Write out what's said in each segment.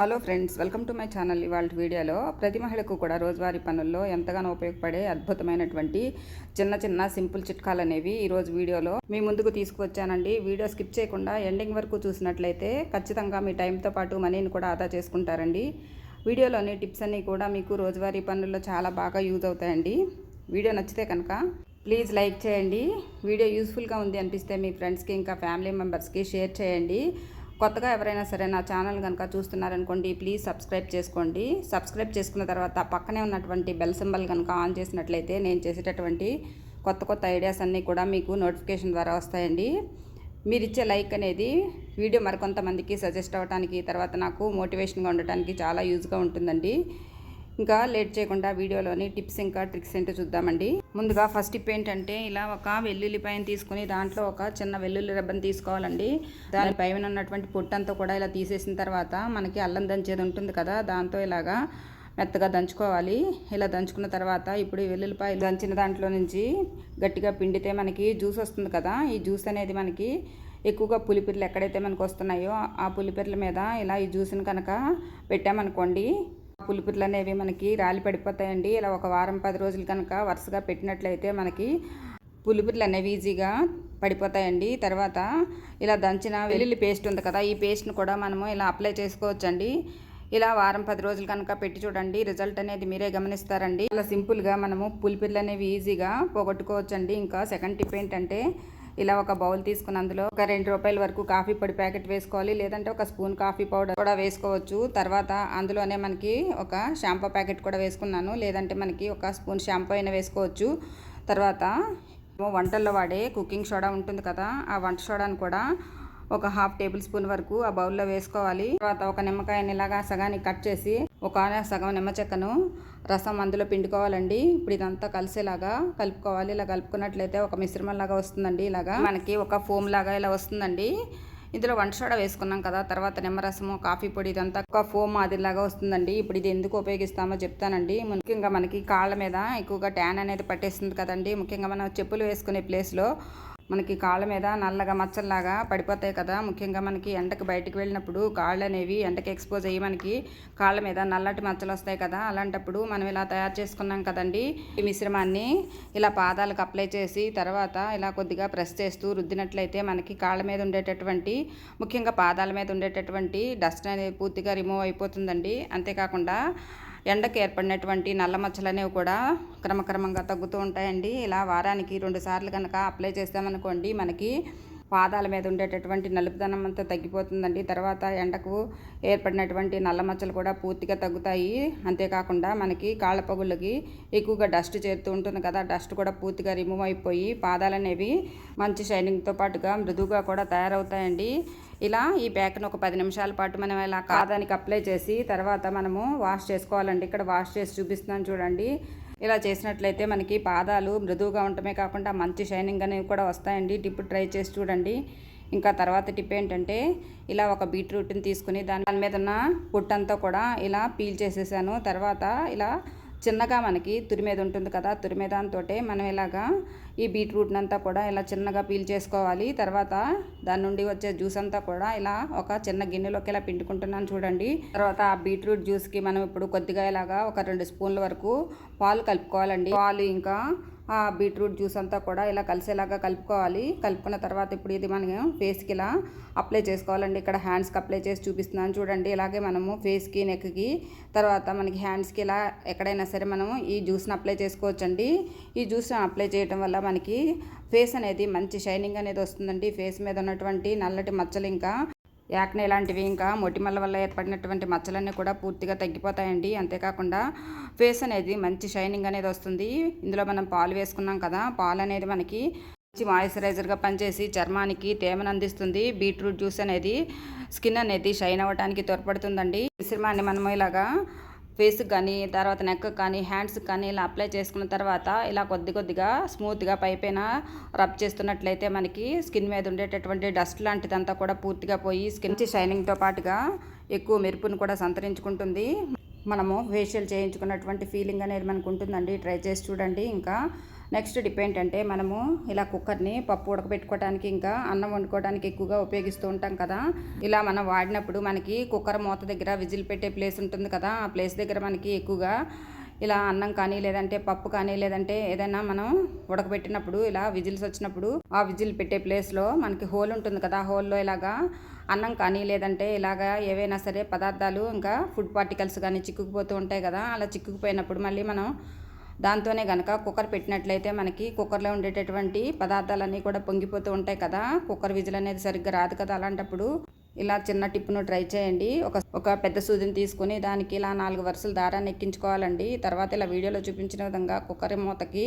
Hello friends welcome to my channel ఇవాళ వీడియోలో ప్రతి మహిళకు కూడా రోజువారీ పనుల్లో ఎంతగానో ఉపయోగపడే అద్భుతమైనటువంటి చిన్న చిన్న సింపుల్ చిట్కాలు అనేవి ఈరోజు వీడియోలో మీ ముందుకు తీసుకువచ్చానండి. వీడియో స్కిప్ చేయకుండా ఎండింగ్ వరకు చూసినట్లయితే ఖచ్చితంగా మీ టైంతో పాటు మనీని కూడా ఆదా చేసుకుంటారండి. వీడియోలోని టిప్స్ అన్నీ కూడా మీకు రోజువారీ పనుల్లో చాలా బాగా యూజ్ అవుతాయండి. వీడియో నచ్చితే కనుక ప్లీజ్ లైక్ చేయండి. వీడియో యూస్ఫుల్గా ఉంది అనిపిస్తే మీ ఫ్రెండ్స్కి ఇంకా ఫ్యామిలీ మెంబర్స్కి షేర్ చేయండి. కొత్తగా ఎవరైనా సరే నా ఛానల్ కనుక చూస్తున్నారనుకోండి ప్లీజ్ సబ్స్క్రైబ్ చేసుకోండి. సబ్స్క్రైబ్ చేసుకున్న తర్వాత పక్కనే ఉన్నటువంటి బెల్ సింబల్ కనుక ఆన్ చేసినట్లయితే నేను చేసేటటువంటి కొత్త కొత్త ఐడియాస్ అన్నీ కూడా మీకు నోటిఫికేషన్ ద్వారా వస్తాయండి. మీరు ఇచ్చే లైక్ అనేది వీడియో మరికొంతమందికి సజెస్ట్ అవ్వడానికి తర్వాత నాకు మోటివేషన్గా ఉండటానికి చాలా యూజ్గా ఉంటుందండి. ఇంకా లేట్ చేయకుండా వీడియోలోని టిప్స్ ఇంకా ట్రిక్స్ ఏంటో చూద్దామండి. ముందుగా ఫస్ట్ టిప్ ఏంటంటే ఇలా ఒక వెల్లుల్లిపాయను తీసుకుని దాంట్లో ఒక చిన్న వెల్లుల్లి రబ్బను తీసుకోవాలండి. దాని పైన ఉన్నటువంటి పొట్టంతా కూడా ఇలా తీసేసిన తర్వాత మనకి అల్లం దంచేది ఉంటుంది కదా దాంతో ఇలాగా మెత్తగా దంచుకోవాలి. ఇలా దంచుకున్న తర్వాత ఇప్పుడు వెల్లుల్లిపాయ దంచిన దాంట్లో నుంచి గట్టిగా పిండితే మనకి జ్యూస్ వస్తుంది కదా ఈ జ్యూస్ అనేది మనకి ఎక్కువగా పులిపిర్లు ఎక్కడైతే మనకు వస్తున్నాయో ఆ పులిపిర్ల మీద ఇలా ఈ జ్యూస్ని కనుక పెట్టామనుకోండి పులుపులు అనేవి మనకి రాలి పడిపోతాయండి. ఇలా ఒక వారం పది రోజులు కనుక వరుసగా పెట్టినట్లయితే మనకి పులిపిర్లు అనేవి ఈజీగా పడిపోతాయండి. తర్వాత ఇలా దంచిన వెల్లుల్లి పేస్ట్ ఉంది కదా ఈ పేస్ట్ని కూడా మనము ఇలా అప్లై చేసుకోవచ్చండి. ఇలా వారం పది రోజులు కనుక పెట్టి చూడండి రిజల్ట్ అనేది మీరే గమనిస్తారండి. ఇలా సింపుల్గా మనము పులిపిర్లు అనేవి ఈజీగా పోగొట్టుకోవచ్చండి. ఇంకా సెకండ్ టిప్ ఏంటంటే ఇలా ఒక బౌల్ తీసుకుని అందులో ఒక రెండు రూపాయల వరకు కాఫీ పొడి ప్యాకెట్ వేసుకోవాలి. లేదంటే ఒక స్పూన్ కాఫీ పౌడర్ కూడా వేసుకోవచ్చు. తర్వాత అందులోనే మనకి ఒక షాంపూ ప్యాకెట్ కూడా వేసుకున్నాను. లేదంటే మనకి ఒక స్పూన్ షాంపూ అయినా వేసుకోవచ్చు. తర్వాత వంటల్లో వాడే కుకింగ్ సోడా ఉంటుంది కదా ఆ వంట సోడాను కూడా ఒక హాఫ్ టేబుల్ స్పూన్ వరకు ఆ బౌల్లో వేసుకోవాలి. తర్వాత ఒక నిమ్మకాయని ఇలాగా సగానికి కట్ చేసి ఒక సగం నిమ్మ చెక్కను రసం అందులో పిండుకోవాలండి. ఇప్పుడు ఇదంతా కలిసేలాగా కలుపుకోవాలి. ఇలా కలుపుకున్నట్లయితే ఒక మిశ్రమం లాగా వస్తుందండి. ఇలాగా మనకి ఒక ఫోమ్ లాగా ఇలా వస్తుందండి. ఇందులో వంట సోడా వేసుకున్నాం కదా తర్వాత నిమ్మరసము కాఫీ పొడి ఇదంతా ఒక ఫోమ్ మాదిరిలాగా వస్తుందండి. ఇప్పుడు ఇది ఎందుకు ఉపయోగిస్తామో చెప్తానండి. ముఖ్యంగా మనకి కాళ్ళ మీద ఎక్కువగా ట్యాన్ అనేది పట్టేస్తుంది కదండి. ముఖ్యంగా మనం చెప్పులు వేసుకునే ప్లేస్లో మనకి కాళ్ళ మీద నల్లగా మచ్చల్లాగా పడిపోతాయి కదా. ముఖ్యంగా మనకి ఎండకు బయటకు వెళ్ళినప్పుడు కాళ్ళు అనేవి ఎండకి ఎక్స్పోజ్ అయ్యి మనకి కాళ్ళ మీద నల్లటి మచ్చలు వస్తాయి కదా. అలాంటప్పుడు మనం ఇలా తయారు చేసుకున్నాం కదండి. ఈ మిశ్రమాన్ని ఇలా పాదాలకు అప్లై చేసి తర్వాత ఇలా కొద్దిగా ప్రెస్ చేస్తూ రుద్దినట్లయితే మనకి కాళ్ళ మీద ఉండేటటువంటి ముఖ్యంగా పాదాల మీద ఉండేటటువంటి డస్ట్ అనేది పూర్తిగా రిమూవ్ అయిపోతుందండి. అంతేకాకుండా ఎండకు ఏర్పడినటువంటి నల్ల మచ్చలు అనేవి కూడా క్రమక్రమంగా తగ్గుతూ ఉంటాయండి. ఇలా వారానికి రెండు సార్లు కనుక అప్లై చేస్తామనుకోండి మనకి పాదాల మీద ఉండేటటువంటి నలుపుదనం అంతా తగ్గిపోతుందండి. తర్వాత ఎండకు ఏర్పడినటువంటి నల్ల మచ్చలు కూడా పూర్తిగా తగ్గుతాయి. అంతేకాకుండా మనకి కాళ్ళ పగుళ్ళకి ఎక్కువగా డస్ట్ చేరుతూ ఉంటుంది కదా డస్ట్ కూడా పూర్తిగా రిమూవ్ అయిపోయి పాదాలు అనేవి మంచి షైనింగ్తో పాటుగా మృదువుగా కూడా తయారవుతాయండి. ఇలా ఈ ప్యాక్ను ఒక పది నిమిషాల పాటు మనం ఇలా కాదానికి అప్లై చేసి తర్వాత మనము వాష్ చేసుకోవాలండి. ఇక్కడ వాష్ చేసి చూపిస్తున్నాను చూడండి. ఇలా చేసినట్లయితే మనకి పాదాలు మృదువుగా ఉండటమే కాకుండా మంచి షైనింగ్ అనేవి కూడా వస్తాయండి. టిప్ ట్రై చేసి చూడండి. ఇంకా తర్వాత టిప్ ఏంటంటే ఇలా ఒక బీట్రూట్ని తీసుకుని దాని మీద ఉన్న పుట్టంతా కూడా ఇలా పీల్ చేసేసాను. తర్వాత ఇలా చిన్నగా మనకి తురిమేది ఉంటుంది కదా తురిమేదాంతో మనం ఇలాగా ఈ బీట్రూట్ అంతా కూడా ఇలా చిన్నగా పీల్ చేసుకోవాలి. తర్వాత దాని నుండి వచ్చే జ్యూస్ అంతా కూడా ఇలా ఒక చిన్న గిన్నెలోకి ఇలా పిండుకుంటున్నాను చూడండి. తర్వాత ఆ బీట్రూట్ జ్యూస్కి మనం ఇప్పుడు కొద్దిగా ఇలాగా ఒక రెండు స్పూన్ల వరకు పాలు కలుపుకోవాలండి. పాలు ఇంకా బీట్రూట్ జ్యూస్ అంతా కూడా ఇలా కలిసేలాగా కలుపుకోవాలి. కలుపుకున్న తర్వాత ఇప్పుడు ఇది మనం ఫేస్కి ఇలా అప్లై చేసుకోవాలండి. ఇక్కడ హ్యాండ్స్కి అప్లై చేసి చూపిస్తున్నాను చూడండి. ఇలాగే మనము ఫేస్కి నెక్కి తర్వాత మనకి హ్యాండ్స్కి ఇలా ఎక్కడైనా సరే మనము ఈ జ్యూస్ని అప్లై చేసుకోవచ్చండి. ఈ జ్యూస్ని అప్లై చేయడం వల్ల మనకి ఫేస్ అనేది మంచి షైనింగ్ అనేది వస్తుందండి. ఫేస్ మీద ఉన్నటువంటి నల్లటి మచ్చలు ఇంకా యాక్నే లాంటివి ఇంకా మొటిమల వల్ల ఏర్పడినటువంటి మచ్చలన్నీ కూడా పూర్తిగా తగ్గిపోతాయండి. అంతేకాకుండా ఫేస్ అనేది మంచి షైనింగ్ అనేది వస్తుంది. ఇందులో మనం పాలు వేసుకున్నాం కదా పాలు అనేది మనకి మంచి మాయిశ్చరైజర్గా పనిచేసి చర్మానికి తేమను అందిస్తుంది. బీట్రూట్ జ్యూస్ అనేది స్కిన్ అనేది షైన్ అవ్వడానికి తోడ్పడుతుందండి. మిశ్రమాన్ని మనము ఇలాగా ఫేస్కి కానీ తర్వాత నెక్ కానీ హ్యాండ్స్కి కానీ ఇలా అప్లై చేసుకున్న తర్వాత ఇలా కొద్ది కొద్దిగా స్మూత్గా పైపైన రబ్ చేస్తున్నట్లయితే మనకి స్కిన్ మీద ఉండేటటువంటి డస్ట్ లాంటిదంతా కూడా పూర్తిగా పోయి స్కిన్ షైనింగ్తో పాటుగా ఎక్కువ మెరుపును కూడా సంతరించుకుంటుంది. మనము ఫేషియల్ చేయించుకున్నటువంటి ఫీలింగ్ అనేది మనకు ఉంటుందండి. ట్రై చేసి చూడండి ఇంకా. నెక్స్ట్ డిపెండ్ అంటే మనము ఇలా కుక్కర్ని పప్పు ఉడకబెట్టుకోవడానికి ఇంకా అన్నం వండుకోవడానికి ఎక్కువగా ఉపయోగిస్తూ ఉంటాం కదా. ఇలా మనం వాడినప్పుడు మనకి కుక్కర్ మూత దగ్గర విజిల్ పెట్టే ప్లేస్ ఉంటుంది కదా. ఆ ప్లేస్ దగ్గర మనకి ఎక్కువగా ఇలా అన్నం కానీ లేదంటే పప్పు కానీ లేదంటే ఏదైనా మనం ఉడకబెట్టినప్పుడు ఇలా విజిల్స్ వచ్చినప్పుడు ఆ విజిల్ పెట్టే ప్లేస్లో మనకి హోల్ ఉంటుంది కదా. హోల్లో ఇలాగా అన్నం కానీ లేదంటే ఇలాగా ఏవైనా సరే పదార్థాలు ఇంకా ఫుడ్ పార్టికల్స్ కానీ చిక్కుకుపోతూ ఉంటాయి కదా. అలా చిక్కుకుపోయినప్పుడు మళ్ళీ మనం దాంతోనే కనుక కుక్కర్ పెట్టినట్లయితే మనకి కుక్కర్లో ఉండేటటువంటి పదార్థాలన్నీ కూడా పొంగిపోతూ ఉంటాయి కదా. కుక్కర్ విజిల్ అనేది సరిగ్గా రాదు కదా అలాంటప్పుడు. ఇలా చిన్న టిప్పును ట్రై చేయండి. ఒక ఒక పెద్ద సూదిని తీసుకుని దానికి ఇలా నాలుగు వరుసలు దారాన్ని ఎక్కించుకోవాలండి. తర్వాత ఇలా వీడియోలో చూపించిన విధంగా కుక్కర్ మూతకి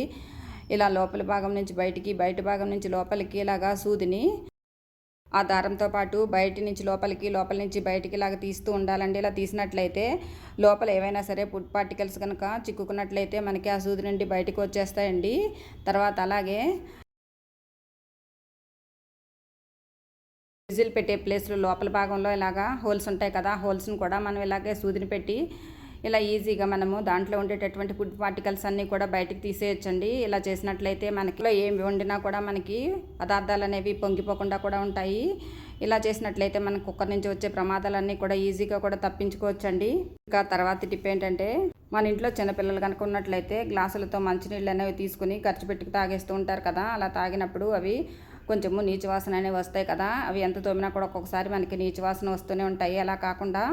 ఇలా లోపల భాగం నుంచి బయటికి బయట భాగం నుంచి లోపలికి ఇలాగా సూదిని ఆ దారంతో పాటు బయట నుంచి లోపలికి లోపల నుంచి బయటికి ఇలాగ తీస్తూ ఉండాలండి. ఇలా తీసినట్లయితే లోపల ఏవైనా సరే ఫుడ్ పార్టికల్స్ కనుక చిక్కుకున్నట్లయితే మనకి ఆ సూది నుండి బయటకు వచ్చేస్తాయండి. తర్వాత అలాగే విజిల్ పెట్టే ప్లేస్లో లోపల భాగంలో ఇలాగా హోల్స్ ఉంటాయి కదా హోల్స్ని కూడా మనం ఇలాగే సూదిని పెట్టి ఇలా ఈజీగా మనము దాంట్లో ఉండేటటువంటి ఫుడ్ పార్టికల్స్ అన్నీ కూడా బయటకు తీసేయచ్చండి. ఇలా చేసినట్లయితే మనకి ఏమి వండినా కూడా మనకి పదార్థాలు అనేవి పొంగిపోకుండా కూడా ఉంటాయి. ఇలా చేసినట్లయితే మన కుక్కర్ నుంచి వచ్చే ప్రమాదాలన్నీ కూడా ఈజీగా కూడా తప్పించుకోవచ్చండి. ఇంకా తర్వాత టిప్ ఏంటంటే మన ఇంట్లో చిన్నపిల్లలు కనుక ఉన్నట్లయితే గ్లాసులతో మంచినీళ్ళు అనేవి తీసుకుని ఖర్చు పెట్టుకు తాగేస్తూ ఉంటారు కదా. అలా తాగినప్పుడు అవి కొంచెము నీచు వాసన అనేవి వస్తాయి కదా. అవి ఎంత తోమినా కూడా ఒక్కొక్కసారి మనకి నీచు వాసన వస్తూనే ఉంటాయి. అలా కాకుండా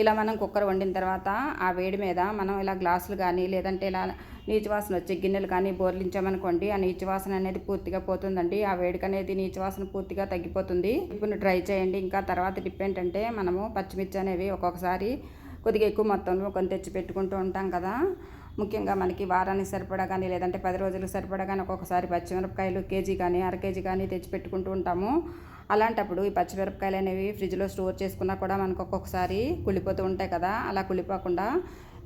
ఇలా మనం కుక్కర్ వండిన తర్వాత ఆ వేడి మీద మనం ఇలా గ్లాసులు కానీ లేదంటే ఇలా నీచు వాసన వచ్చే గిన్నెలు కానీ బోర్లించామనుకోండి ఆ నీచు వాసన అనేది పూర్తిగా పోతుందండి. ఆ వేడిక అనేది నీచు వాసన పూర్తిగా తగ్గిపోతుంది. ఇప్పుడు ట్రై చేయండి. ఇంకా తర్వాత టిప్ ఏంటంటే మనము పచ్చిమిర్చి అనేవి ఒక్కొక్కసారి కొద్దిగా ఎక్కువ మొత్తంలో కొన్ని తెచ్చి పెట్టుకుంటూ ఉంటాం కదా. ముఖ్యంగా మనకి వారానికి సరిపడా కానీ లేదంటే పది రోజులకు సరిపడా కానీ ఒక్కొక్కసారి పచ్చిమిరపకాయలు కేజీ కానీ అర కేజీ కానీ తెచ్చి పెట్టుకుంటూ ఉంటాము. అలాంటప్పుడు ఈ పచ్చిమిరపకాయలు అనేవి ఫ్రిడ్జ్లో స్టోర్ చేసుకున్నా కూడా మనకు ఒక్కొక్కసారి కుళ్ళిపోతూ ఉంటాయి కదా అలా కుళ్ళిపోకుండా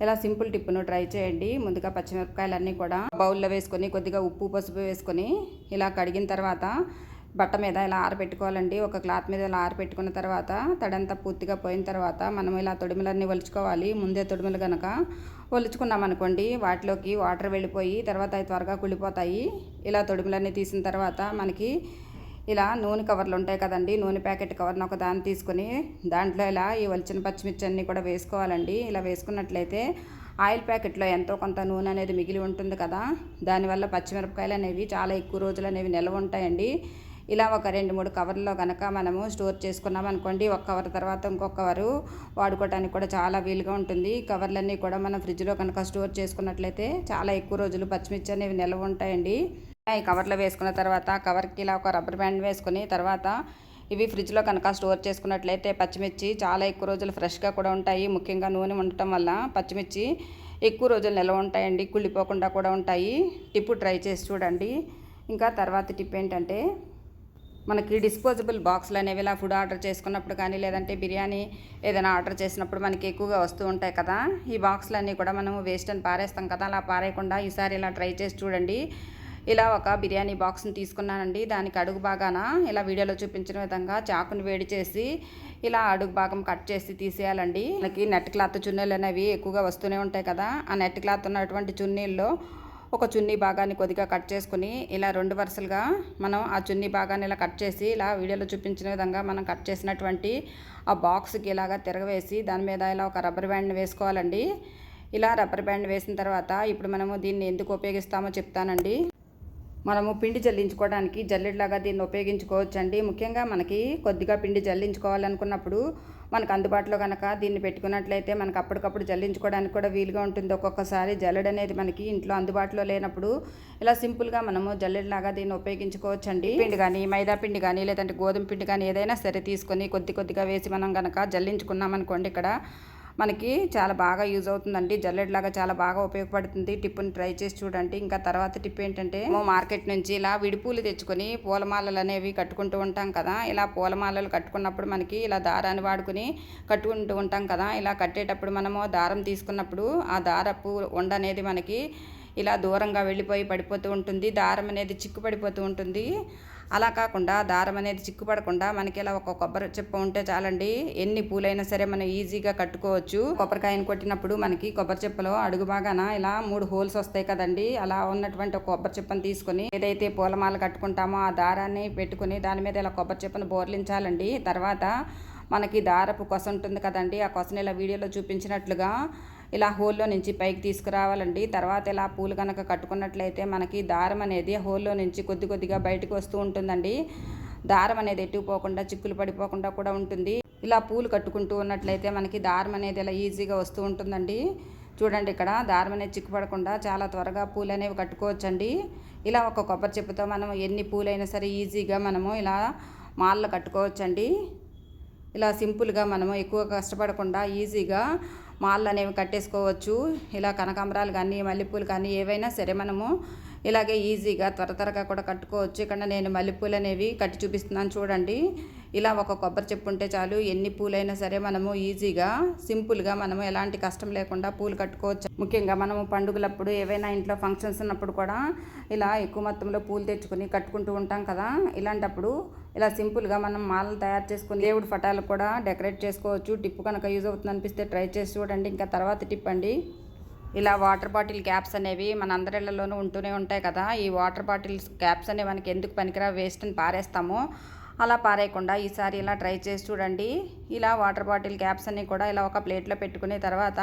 ఇలా సింపుల్ టిప్పును ట్రై చేయండి. ముందుగా పచ్చిమిరపకాయలన్నీ కూడా బౌల్లో వేసుకొని కొద్దిగా ఉప్పు పసుపు వేసుకొని ఇలా కడిగిన తర్వాత బట్ట మీద ఇలా ఆరబెట్టుకోవాలండి ఒక క్లాత్ మీద ఇలా ఆరబెట్టుకున్న తర్వాత తడంతా పూర్తిగా పోయిన తర్వాత మనం ఇలా తొడిమలన్నీ ఒలుచుకోవాలి. ముందే తొడిమలు కనుక ఒలుచుకున్నాం అనుకోండి వాటిలోకి వాటర్ వెళ్ళిపోయి తర్వాత అవి త్వరగా కుళ్ళిపోతాయి. ఇలా తొడిమలన్నీ తీసిన తర్వాత మనకి ఇలా నూనె కవర్లు ఉంటాయి కదండి నూనె ప్యాకెట్ కవర్ని ఒక దాన్ని తీసుకొని దాంట్లో ఇలా ఈ వలిచిన పచ్చిమిర్చి అన్నీ కూడా వేసుకోవాలండి. ఇలా వేసుకున్నట్లయితే ఆయిల్ ప్యాకెట్లో ఎంతో కొంత నూనె అనేది మిగిలి ఉంటుంది కదా దానివల్ల పచ్చిమిరపకాయలు అనేవి చాలా ఎక్కువ రోజులు అనేవి నిల్వ ఉంటాయండి. ఇలా ఒక రెండు మూడు కవర్లో కనుక మనము స్టోర్ చేసుకున్నాం అనుకోండి ఒక కవర్ తర్వాత ఇంకొక కవరు వాడుకోవడానికి కూడా చాలా వీలుగా ఉంటుంది. కవర్లన్నీ కూడా మనం ఫ్రిడ్జ్లో కనుక స్టోర్ చేసుకున్నట్లయితే చాలా ఎక్కువ రోజులు పచ్చిమిర్చి అనేవి నిల్వ ఉంటాయండి. ఈ కవర్లో వేసుకున్న తర్వాత కవర్కి ఇలా ఒక రబ్బర్ బ్యాండ్ వేసుకుని తర్వాత ఇవి ఫ్రిడ్జ్లో కనుక స్టోర్ చేసుకున్నట్లయితే పచ్చిమిర్చి చాలా ఎక్కువ రోజులు ఫ్రెష్గా కూడా ఉంటాయి. ముఖ్యంగా నూనె ఉండటం వల్ల పచ్చిమిర్చి ఎక్కువ రోజులు నిల్వ ఉంటాయండి కుళ్ళిపోకుండా కూడా ఉంటాయి. టిప్పు ట్రై చేసి చూడండి. ఇంకా తర్వాత టిప్ ఏంటంటే మనకి డిస్పోజబుల్ బాక్స్లు అనేవి ఇలా ఫుడ్ ఆర్డర్ చేసుకున్నప్పుడు కానీ లేదంటే బిర్యానీ ఏదైనా ఆర్డర్ చేసినప్పుడు మనకి ఎక్కువగా వస్తూ ఉంటాయి కదా. ఈ బాక్స్లన్నీ కూడా మనము వేస్ట్ అని పారేస్తాం కదా. అలా పారేయకుండా ఈసారి ఇలా ట్రై చేసి చూడండి. ఇలా ఒక బిర్యానీ బాక్స్ని తీసుకున్నానండి. దానికి అడుగు బాగాన ఇలా వీడియోలో చూపించిన విధంగా చాకుని వేడి చేసి ఇలా అడుగు భాగం కట్ చేసి తీసేయాలండి. మనకి నెట్ క్లాత్ చున్నీలు అనేవి ఎక్కువగా వస్తూనే ఉంటాయి కదా. ఆ నెట్ క్లాత్ ఉన్నటువంటి చున్నీల్లో ఒక చున్నీ భాగాన్ని కొద్దిగా కట్ చేసుకుని ఇలా రెండు వరుసలుగా మనం ఆ చున్నీ భాగాన్ని ఇలా కట్ చేసి ఇలా వీడియోలో చూపించిన విధంగా మనం కట్ చేసినటువంటి ఆ బాక్స్కి ఇలాగా తిరగవేసి దాని మీద ఇలా ఒక రబ్బర్ బ్యాండ్ని వేసుకోవాలండి. ఇలా రబ్బర్ బ్యాండ్ వేసిన తర్వాత ఇప్పుడు మనము దీన్ని ఎందుకు ఉపయోగిస్తామో చెప్తానండి. మనము పిండి జల్లించుకోవడానికి జల్లెడలాగా దీన్ని ఉపయోగించుకోవచ్చండి. ముఖ్యంగా మనకి కొద్దిగా పిండి జల్లించుకోవాలనుకున్నప్పుడు మనకు అందుబాటులో కనుక దీన్ని పెట్టుకున్నట్లయితే మనకు అప్పటికప్పుడు జల్లించుకోవడానికి కూడా వీలుగా ఉంటుంది. ఒక్కొక్కసారి జల్లెడ అనేది మనకి ఇంట్లో అందుబాటులో లేనప్పుడు ఇలా సింపుల్గా మనము జల్లెడలాగా దీన్ని ఉపయోగించుకోవచ్చండి. పిండి కానీ మైదా పిండి కానీ లేదంటే గోధుమ పిండి కానీ ఏదైనా సరే తీసుకొని కొద్ది కొద్దిగా వేసి మనం కనుక జల్లించుకున్నాం అనుకోండి ఇక్కడ మనకి చాలా బాగా యూజ్ అవుతుందండి. జల్లెడ్ లాగా చాలా బాగా ఉపయోగపడుతుంది. టిప్పుని ట్రై చేసి చూడండి. ఇంకా తర్వాత టిప్ ఏంటంటే మార్కెట్ నుంచి ఇలా విడిపూలు తెచ్చుకొని పూలమాలలు అనేవి కట్టుకుంటూ ఉంటాం కదా. ఇలా పూలమాలలు కట్టుకున్నప్పుడు మనకి ఇలా దారాన్ని వాడుకుని కట్టుకుంటూ ఉంటాం కదా. ఇలా కట్టేటప్పుడు మనము దారం తీసుకున్నప్పుడు ఆ దారపు ఉండ అనేది మనకి ఇలా దూరంగా వెళ్ళిపోయి పడిపోతూ ఉంటుంది. దారం అనేది చిక్కు పడిపోతూ ఉంటుంది. అలా కాకుండా దారం అనేది చిక్కుపడకుండా మనకి ఇలా ఒక కొబ్బరి చెప్ప ఉంటే చాలండి. ఎన్ని పూలైనా సరే మనం ఈజీగా కట్టుకోవచ్చు. కొబ్బరికాయను కొట్టినప్పుడు మనకి కొబ్బరి చెప్పలో అడుగు బాగాన ఇలా మూడు హోల్స్ వస్తాయి కదండి. అలా ఉన్నటువంటి ఒక కొబ్బరి చెప్పను తీసుకొని ఏదైతే పూలమాల కట్టుకుంటామో ఆ దారాన్ని పెట్టుకుని దాని మీద ఇలా కొబ్బరి చెప్పను బోర్లించాలండి. తర్వాత మనకి దారపు కొస ఉంటుంది కదండి. ఆ కొసని ఇలా వీడియోలో చూపించినట్లుగా ఇలా హోల్లో నుంచి పైకి తీసుకురావాలండి. తర్వాత ఇలా పూలు కనుక కట్టుకున్నట్లయితే మనకి దారం అనేది హోల్లో నుంచి కొద్ది కొద్దిగా బయటకు వస్తూ ఉంటుందండి. దారం అనేది ఎట్టుకుపోకుండా చిక్కులు పడిపోకుండా కూడా ఉంటుంది. ఇలా పూలు కట్టుకుంటూ ఉన్నట్లయితే మనకి దారం అనేది ఇలా ఈజీగా వస్తూ ఉంటుందండి. చూడండి ఇక్కడ దారం అనేది చిక్కుపడకుండా చాలా త్వరగా పూలు అనేవి కట్టుకోవచ్చండి. ఇలా ఒక కొబ్బరి చెప్పుతో మనం ఎన్ని పూలైనా సరే ఈజీగా మనము ఇలా మాల్లో కట్టుకోవచ్చండి. ఇలా సింపుల్గా మనము ఎక్కువ కష్టపడకుండా ఈజీగా మాల్లు అనేవి కట్టేసుకోవచ్చు. ఇలా కనకాంబరాలు కానీ మల్లెపూలు కానీ ఏవైనా సరే మనము ఇలాగే ఈజీగా త్వర త్వరగా కూడా కట్టుకోవచ్చు. ఇక్కడ నేను మల్లెపూలు అనేవి కట్టి చూపిస్తున్నాను చూడండి. ఇలా ఒక కొబ్బరి చెప్పు ఉంటే చాలు. ఎన్ని పూలైనా సరే మనము ఈజీగా సింపుల్గా మనము ఎలాంటి కష్టం లేకుండా పూలు కట్టుకోవచ్చు. ముఖ్యంగా మనము పండుగలప్పుడు ఏవైనా ఇంట్లో ఫంక్షన్స్ ఉన్నప్పుడు కూడా ఇలా ఎక్కువ మొత్తంలో పూలు తెచ్చుకొని కట్టుకుంటూ ఉంటాం కదా. ఇలాంటప్పుడు ఇలా సింపుల్గా మనం మాలలు తయారు చేసుకుని దేవుడి ఫటాలు కూడా డెకరేట్ చేసుకోవచ్చు. టిప్పు కనుక యూజ్ అవుతుంది అనిపిస్తే ట్రై చేసి చూడండి. ఇంకా తర్వాత టిప్ అండి. ఇలా వాటర్ బాటిల్ క్యాప్స్ అనేవి మన అందరిళ్ళలోనూ ఉంటూనే ఉంటాయి కదా. ఈ వాటర్ బాటిల్స్ క్యాప్స్ అనేవి మనకి ఎందుకు పనికిరా వేస్ట్ అని పారేస్తామో. అలా పారేయకుండా ఈసారి ఇలా ట్రై చేసి చూడండి. ఇలా వాటర్ బాటిల్ క్యాప్స్ అన్నీ కూడా ఇలా ఒక ప్లేట్లో పెట్టుకునే తర్వాత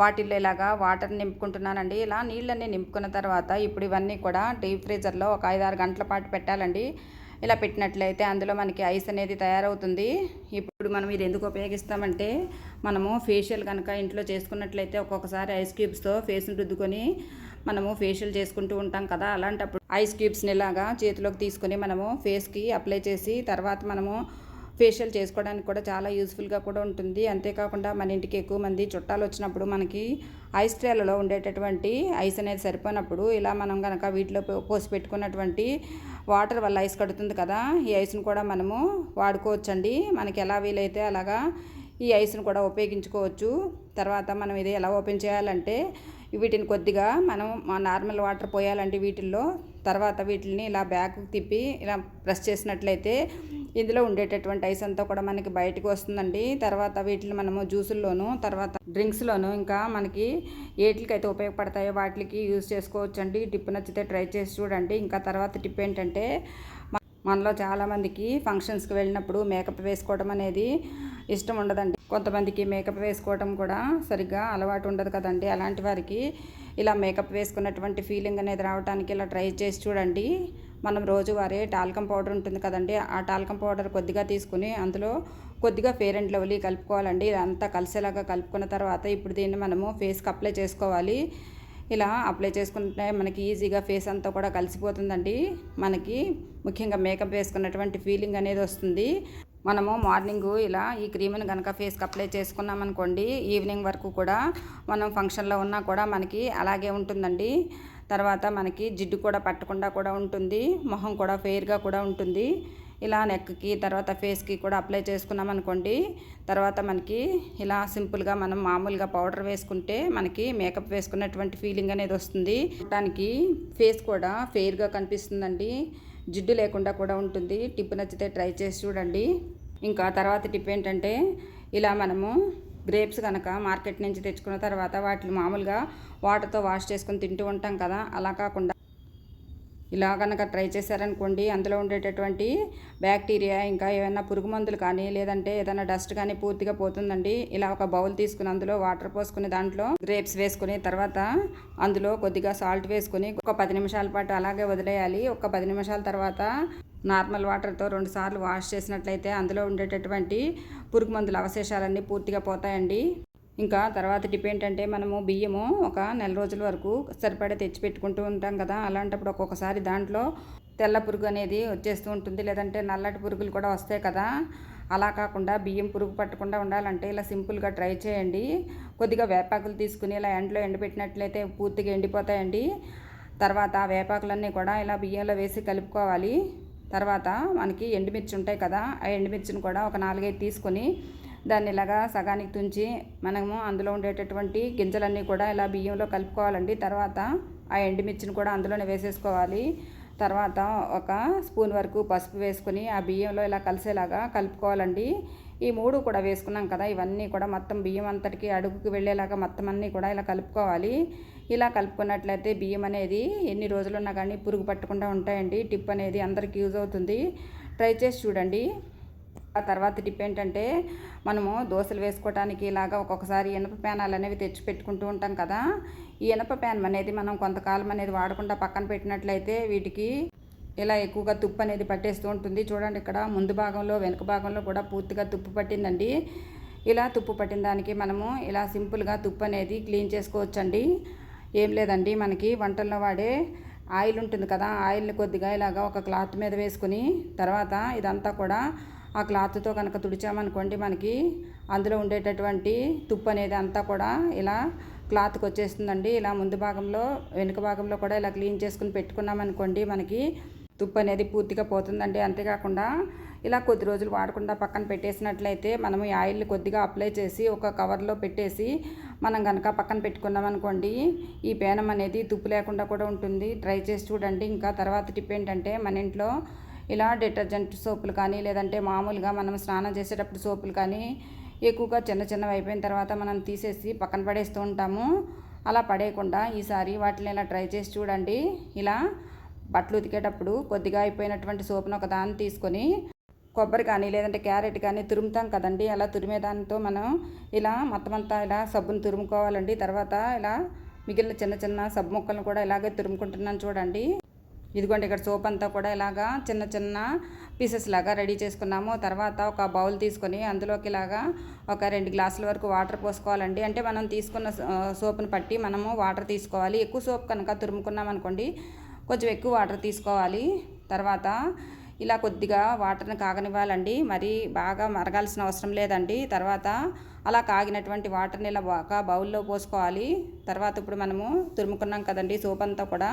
వాటిల్లో ఇలాగా వాటర్ నింపుకుంటున్నానండి. ఇలా నీళ్ళన్నీ నింపుకున్న తర్వాత ఇప్పుడు ఇవన్నీ కూడా డీప్ ఫ్రీజర్లో ఒక ఐదు ఆరు గంటల పాటు పెట్టాలండి. ఇలా పెట్టినట్లయితే అందులో మనకి ఐస్ అనేది తయారవుతుంది. ఇప్పుడు మనం ఇది ఎందుకు ఉపయోగిస్తామంటే మనము ఫేషియల్ కనుక ఇంట్లో చేసుకున్నట్లయితే ఒక్కొక్కసారి ఐస్ క్యూబ్స్తో ఫేస్ని రుద్దుకొని మనము ఫేషియల్ చేసుకుంటూ ఉంటాం కదా అలాంటప్పుడు ఐస్ క్యూబ్స్ని ఇలాగా చేతిలోకి తీసుకొని మనము ఫేస్కి అప్లై చేసి తర్వాత మనము ఫేషియల్ చేసుకోవడానికి కూడా చాలా యూస్ఫుల్గా కూడా ఉంటుంది. అంతేకాకుండా మన ఇంటికి ఎక్కువ మంది చుట్టాలు వచ్చినప్పుడు మనకి ఐస్ ట్రేలలో ఉండేటటువంటి ఐస్ అనేది సరిపోయినప్పుడు ఇలా మనం కనుక వీటిలో పోసి పెట్టుకున్నటువంటి వాటర్ వల్ల ఐస్ కడుతుంది కదా ఈ ఐస్ను కూడా మనము వాడుకోవచ్చండి. మనకి ఎలా వీలైతే అలాగా ఈ ఐస్ను కూడా ఉపయోగించుకోవచ్చు. తర్వాత మనం ఇది ఎలా ఓపెన్ చేయాలంటే వీటిని కొద్దిగా మనం నార్మల్ వాటర్ పోయాలండి వీటిల్లో తర్వాత వీటిని ఇలా బ్యాక్ తిప్పి ఇలా ప్రెస్ చేసినట్లయితే ఇందులో ఉండేటటువంటి ఐస్ అంతా కూడా మనకి బయటకు వస్తుందండి. తర్వాత వీటిని మనము జ్యూసుల్లోను తర్వాత డ్రింక్స్లోను ఇంకా మనకి ఏట్లకైతే ఉపయోగపడతాయో వాటికి యూజ్ చేసుకోవచ్చండి. టిప్ నచ్చితే ట్రై చేసి చూడండి. ఇంకా తర్వాత టిప్ ఏంటంటే మనలో చాలామందికి ఫంక్షన్స్కి వెళ్ళినప్పుడు మేకప్ వేసుకోవడం అనేది ఇష్టం ఉండదండి. కొంతమందికి మేకప్ వేసుకోవడం కూడా సరిగ్గా అలవాటు ఉండదు కదండి. అలాంటి వారికి ఇలా మేకప్ వేసుకున్నటువంటి ఫీలింగ్ అనేది రావడానికి ఇలా ట్రై చేసి చూడండి. మనం రోజువారీ టాల్కం పౌడర్ ఉంటుంది కదండి. ఆ టాల్కం పౌడర్ కొద్దిగా తీసుకుని అందులో కొద్దిగా ఫేర్ అండ్ లవ్లీ కలుపుకోవాలండి. ఇదంతా కలిసేలాగా కలుపుకున్న తర్వాత ఇప్పుడు దీన్ని మనము ఫేస్కి అప్లై చేసుకోవాలి. ఇలా అప్లై చేసుకుంటే మనకి ఈజీగా ఫేస్ అంతా కూడా కలిసిపోతుందండి. మనకి ముఖ్యంగా మేకప్ వేసుకున్నటువంటి ఫీలింగ్ అనేది వస్తుంది. మనము మార్నింగ్ ఇలా ఈ క్రీమ్ని కనుక ఫేస్కి అప్లై చేసుకున్నామనుకోండి ఈవినింగ్ వరకు కూడా మనం ఫంక్షన్లో ఉన్నా కూడా మనకి అలాగే ఉంటుందండి. తర్వాత మనకి జిడ్డు కూడా పట్టకుండా కూడా ఉంటుంది మొహం కూడా ఫెయిర్గా కూడా ఉంటుంది. ఇలా నెక్కి తర్వాత ఫేస్కి కూడా అప్లై చేసుకున్నాం అనుకోండి. తర్వాత మనకి ఇలా సింపుల్గా మనం మామూలుగా పౌడర్ వేసుకుంటే మనకి మేకప్ వేసుకున్నటువంటి ఫీలింగ్ అనేది వస్తుంది. దానికి ఫేస్ కూడా ఫెయిర్గా కనిపిస్తుందండి. జిడ్డు లేకుండా కూడా ఉంటుంది. టిప్ నచ్చితే ట్రై చేసి చూడండి. ఇంకా తర్వాత టిప్ ఏంటంటే ఇలా మనము గ్రేప్స్ కనుక మార్కెట్ నుంచి తెచ్చుకున్న తర్వాత వాటిని మామూలుగా వాటర్తో వాష్ చేసుకొని తింటూ ఉంటాం కదా. అలా కాకుండా ఇలా కనుక ట్రై చేశారనుకోండి అందులో ఉండేటటువంటి బ్యాక్టీరియా ఇంకా ఏమైనా పురుగు మందులు కానీ లేదంటే ఏదైనా డస్ట్ కానీ పూర్తిగా పోతుందండి. ఇలా ఒక బౌల్ తీసుకుని అందులో వాటర్ పోసుకుని దాంట్లో గ్రేప్స్ వేసుకుని తర్వాత అందులో కొద్దిగా సాల్ట్ వేసుకుని ఒక పది నిమిషాల పాటు అలాగే వదిలేయాలి. ఒక పది నిమిషాల తర్వాత నార్మల్ వాటర్తో రెండు సార్లు వాష్ చేసినట్లయితే అందులో ఉండేటటువంటి పురుగు మందుల అవశేషాలన్నీ పూర్తిగా పోతాయండి. ఇంకా తర్వాత టిప్ ఏంటంటే మనము బియ్యము ఒక నెల రోజుల వరకు సరిపడే తెచ్చి పెట్టుకుంటూ ఉంటాం కదా. అలాంటప్పుడు ఒక్కొక్కసారి దాంట్లో తెల్ల పురుగు అనేది వచ్చేస్తూ ఉంటుంది. లేదంటే నల్లటి పురుగులు కూడా వస్తాయి కదా. అలా కాకుండా బియ్యం పురుగు పట్టకుండా ఉండాలంటే ఇలా సింపుల్గా ట్రై చేయండి. కొద్దిగా వేపాకులు తీసుకుని ఇలా ఎండలో ఎండబెట్టినట్లయితే పూర్తిగా ఎండిపోతాయండి. తర్వాత వేపాకులన్నీ కూడా ఇలా బియ్యంలో వేసి కలుపుకోవాలి. తర్వాత మనకి ఎండుమిర్చి ఉంటాయి కదా. ఆ ఎండుమిర్చిని కూడా ఒక నాలుగైదు తీసుకొని దాన్ని ఇలాగా సగానికి తుంచి మనము అందులో ఉండేటటువంటి గింజలన్నీ కూడా ఇలా బియ్యంలో కలుపుకోవాలండి. తర్వాత ఆ ఎండుమిర్చిని కూడా అందులోనే వేసేసుకోవాలి. తర్వాత ఒక స్పూన్ వరకు పసుపు వేసుకుని ఆ బియ్యంలో ఇలా కలిసేలాగా కలుపుకోవాలండి. ఈ మూడు కూడా వేసుకున్నాం కదా ఇవన్నీ కూడా మొత్తం బియ్యం అంతటికి అడుగుకి వెళ్ళేలాగా మొత్తం అన్నీ కూడా ఇలా కలుపుకోవాలి. ఇలా కలుపుకున్నట్లయితే బియ్యం అనేది ఎన్ని రోజులున్నా కానీ పురుగు పట్టకుండా ఉంటాయండి. టిప్ అనేది అందరికి యూజ్ అవుతుంది. ట్రై చేసి చూడండి. ఆ తర్వాత టిప్ ఏంటంటే మనము దోశలు వేసుకోవడానికి ఇలాగా ఒక్కొక్కసారి ఇనప ప్యానాలు అనేవి తెచ్చి పెట్టుకుంటూ ఉంటాం కదా. ఈ ఇనప ప్యాన్ అనేది మనం కొంతకాలం అనేది వాడకుండా పక్కన పెట్టినట్లయితే వీటికి ఇలా ఎక్కువగా తుప్పు అనేది పట్టేస్తూ ఉంటుంది. చూడండి ఇక్కడ ముందు భాగంలో వెనుక భాగంలో కూడా పూర్తిగా తుప్పు పట్టిందండి. ఇలా తుప్పు పట్టిన దానికి మనము ఇలా సింపుల్గా తుప్పు అనేది క్లీన్ చేసుకోవచ్చండి. ఏం లేదండి మనకి వంటల్లో వాడే ఆయిల్ ఉంటుంది కదా. ఆయిల్ని కొద్దిగా ఇలాగా ఒక క్లాత్ మీద వేసుకుని తర్వాత ఇదంతా కూడా ఆ క్లాత్తో కనుక తుడిచామనుకోండి మనకి అందులో ఉండేటటువంటి తుప్పు అనేది అంతా కూడా ఇలా క్లాత్కి వచ్చేస్తుందండి. ఇలా ముందు భాగంలో వెనుక భాగంలో కూడా ఇలా క్లీన్ చేసుకుని పెట్టుకున్నామనుకోండి మనకి తుప్పు అనేది పూర్తిగా పోతుందండి. అంతేకాకుండా ఇలా కొద్ది రోజులు వాడకుండా పక్కన పెట్టేసినట్లయితే మనం ఈ ఆయిల్ని కొద్దిగా అప్లై చేసి ఒక కవర్లో పెట్టేసి మనం కనుక పక్కన పెట్టుకున్నాం అనుకోండి ఈ పేనం అనేది తుప్పు లేకుండా కూడా ఉంటుంది. ట్రై చేసి చూడండి. ఇంకా తర్వాత టిప్ ఏంటంటే మన ఇంట్లో ఇలా డిటర్జెంట్ సోపులు కానీ లేదంటే మామూలుగా మనం స్నానం చేసేటప్పుడు సోపులు కానీ ఎక్కువగా చిన్న చిన్నవి అయిపోయిన తర్వాత మనం తీసేసి పక్కన పడేస్తూ ఉంటాము. అలా పడేయకుండా ఈసారి వాటిని ఇలా ట్రై చేసి చూడండి. ఇలా బట్టలు ఉతికేటప్పుడు కొద్దిగా అయిపోయినటువంటి సోపును ఒక దాన్ని తీసుకొని కొబ్బరి కానీ లేదంటే క్యారెట్ కానీ తురుముతాం కదండి. అలా తురిమే దానితో మనం ఇలా మొత్తం అంతా ఇలా సబ్బును తురుముకోవాలండి. తర్వాత ఇలా మిగిలిన చిన్న చిన్న సబ్బు ముక్కలను కూడా ఇలాగే తురుముకుంటున్నాను చూడండి. ఇదిగోండి ఇక్కడ సోప్ అంతా కూడా ఇలాగా చిన్న చిన్న పీసెస్ లాగా రెడీ చేసుకున్నాము. తర్వాత ఒక బౌల్ తీసుకొని అందులోకి ఇలాగా ఒక రెండు గ్లాసుల వరకు వాటర్ పోసుకోవాలండి. అంటే మనం తీసుకున్న సోప్ని పట్టి మనము వాటర్ తీసుకోవాలి. ఎక్కువ సోప్ కనుక తురుముకున్నాం అనుకోండి కొంచెం ఎక్కువ వాటర్ తీసుకోవాలి. తర్వాత ఇలా కొద్దిగా వాటర్ని కాగనివ్వాలండి. మరి బాగా మరగాల్సిన అవసరం లేదండి. తర్వాత అలా కాగినటువంటి వాటర్ని ఇలా బాగా బౌల్లో పోసుకోవాలి. తర్వాత ఇప్పుడు మనము తురుముకున్నాం కదండి సోప్ అంతా కూడా.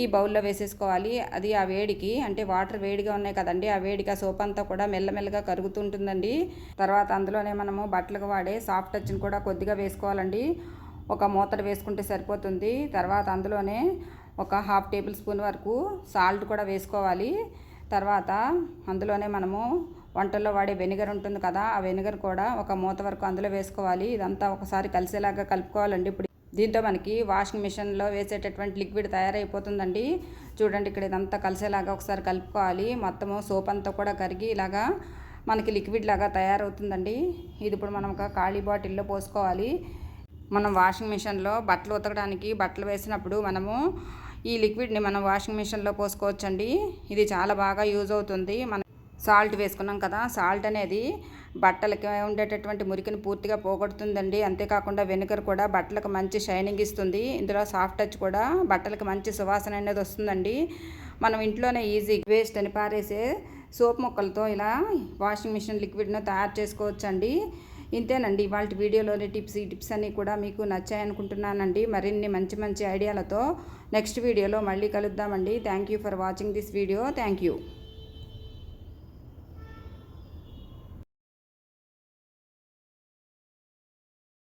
ఈ బౌల్లో వేసేసుకోవాలి. అది ఆ వేడికి అంటే వాటర్ వేడిగా ఉన్నాయి కదండి ఆ వేడికి ఆ సోప్ అంతా కూడా మెల్లమెల్లగా కరుగుతుంటుందండి. తర్వాత అందులోనే మనము బట్టలకు వాడే సాఫ్ట్ టచ్ని కూడా కొద్దిగా వేసుకోవాలండి. ఒక మూతడు వేసుకుంటే సరిపోతుంది. తర్వాత అందులోనే ఒక హాఫ్ టేబుల్ స్పూన్ వరకు సాల్ట్ కూడా వేసుకోవాలి. తర్వాత అందులోనే మనము వంటల్లో వాడే వెనిగర్ ఉంటుంది కదా ఆ వెనిగర్ కూడా ఒక మూత వరకు అందులో వేసుకోవాలి. ఇదంతా ఒకసారి కలిసేలాగా కలుపుకోవాలండి. ఇప్పుడు దీంతో మనకి వాషింగ్ మిషన్లో వేసేటటువంటి లిక్విడ్ తయారైపోతుందండి. చూడండి ఇక్కడ ఇదంతా కలిసేలాగా ఒకసారి కలుపుకోవాలి. మొత్తము సోప్ అంతా కూడా కరిగి ఇలాగా మనకి లిక్విడ్ లాగా తయారవుతుందండి. ఇది ఇప్పుడు మనం ఒక ఖాళీ బాటిల్లో పోసుకోవాలి. మనం వాషింగ్ మిషన్లో బట్టలు ఉతకడానికి బట్టలు వేసినప్పుడు మనము ఈ లిక్విడ్ని మనం వాషింగ్ మిషన్లో పోసుకోవచ్చండి. ఇది చాలా బాగా యూజ్ అవుతుంది. మన సాల్ట్ వేసుకున్నాం కదా సాల్ట్ అనేది బట్టలకి ఉండేటటువంటి మురికిని పూర్తిగా పోగొడుతుందండి. అంతేకాకుండా వెనుకర్ కూడా బట్టలకు మంచి షైనింగ్ ఇస్తుంది. ఇందులో సాఫ్ట్ టచ్ కూడా బట్టలకు మంచి సువాసన అనేది వస్తుందండి. మనం ఇంట్లోనే ఈజీ వేస్ట్ అని పారేసే సోప్ మొక్కలతో ఇలా వాషింగ్ మిషన్ లిక్విడ్ను తయారు చేసుకోవచ్చండి. ఇంతేనండి ఇవాళ వీడియోలోని టిప్స్ ఈ టిప్స్ అన్నీ కూడా మీకు నచ్చాయనుకుంటున్నానండి. మరిన్ని మంచి మంచి ఐడియాలతో నెక్స్ట్ వీడియోలో మళ్ళీ కలుద్దామండి. Thank you for watching this video. Thank you.